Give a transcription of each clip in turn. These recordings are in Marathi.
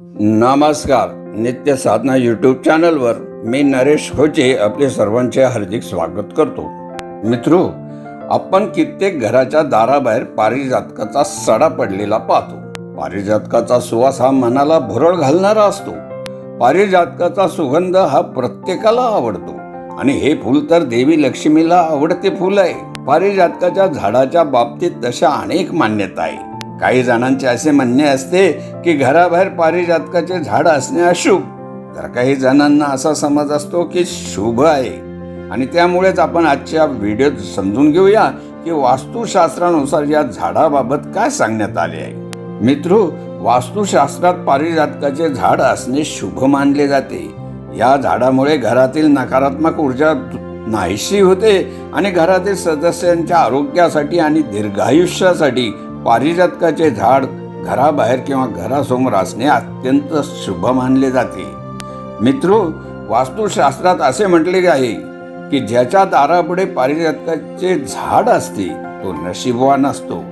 नमस्कार. नित्य साधना यूट्यूब चॅनलवर मी नरेश खोचे आपले सर्वांचे हार्दिक स्वागत करतो. मित्रो आपण कित्येक घराच्या दाराबाहेर पारिजातकाचा सडा पडलेला पाहतो. पारिजातकाचा सुवास हा मनाला भुरळ घालणारा असतो. पारिजातकाचा सुगंध हा प्रत्येकाला आवडतो. आणि हे फूल तर देवी लक्ष्मीला आवडते फूल आहे. पारिजातकाच्या झाडाच्या बाबतीत तशा अनेक मान्यता आहे. काही जणांचे असे म्हणणे असते की घराबाहेर पारिजातकाचे झाड असणे अशुभ. तर काही जणांना असा समज असतो की शुभ आहे. आणि त्यामुळेच आपण आजच्या व्हिडिओत समजून घेऊया की वास्तुशास्त्रानुसार या झाडाबाबत काय सांगण्यात आले आहे. मित्र वास्तुशास्त्रात पारिजातकाचे झाड असणे शुभ मानले जाते. या झाडामुळे घरातील नकारात्मक ऊर्जा नाहीशी होते आणि घरातील सदस्यांच्या आरोग्यासाठी आणि दीर्घायुष्यासाठी पारिजातकाचे झाड घराबाहेर किंवा घरासमोर असणे अत्यंत शुभ मानले जाते. मित्र वास्तुशास्त्रात असे म्हटले आहे की ज्याच्या दारापुढे पारिजातकाचे झाड असते तो नशीबवान असतो.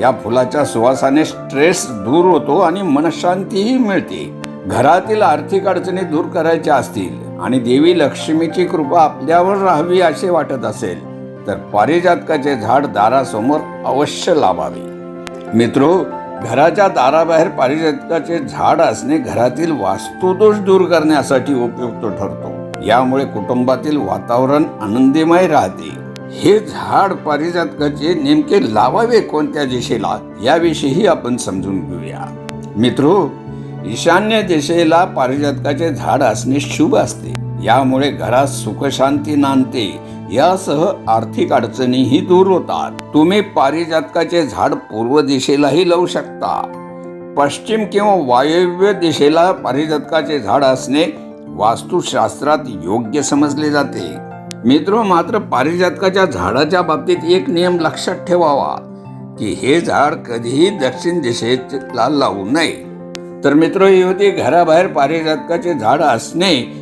या फुलाच्या सुवासाने स्ट्रेस दूर होतो आणि मनशांतीही मिळते. घरातील आर्थिक अडचणी दूर करायच्या असतील आणि देवी लक्ष्मीची कृपा आपल्यावर राहावी असे वाटत असेल तर पारिजातकाचे झाड दारासमोर अवश्य लावावे मित्रो घराच्या दाराबाहेर पारिजातकाचे झाड असणे घरातील वास्तुदोष दूर करण्यासाठी उपयुक्त ठरतो. यामुळे कुटुंबातील वातावरण आनंदीमय राहते. हे झाड पारिजातकाचे नेमके लावावे कोणत्या दिशेला याविषयी आपण समजून घेऊया. मित्रो ईशान्य दिशेला पारिजातकाचे झाड असणे शुभ असते. यामुळे घरात सुखशांती नांदते. यासह आर्थिक अडचणीही दूर होतात. तुम्ही पारिजातकाचे झाड पूर्व दिशेलाही लावू शकता. पश्चिम किंवा वायव्य दिशेला पारिजातकाचे झाड असणे वास्तुशास्त्रात योग्य समजले जाते. मित्र मात्र पारिजातकाच्या झाडाच्या बाबतीत एक नियम लक्षात ठेवावा की हे झाड कधीही दक्षिण दिशेला लावू नये. तर मित्र ही होती घराबाहेर पारिजातकाचे झाड असणे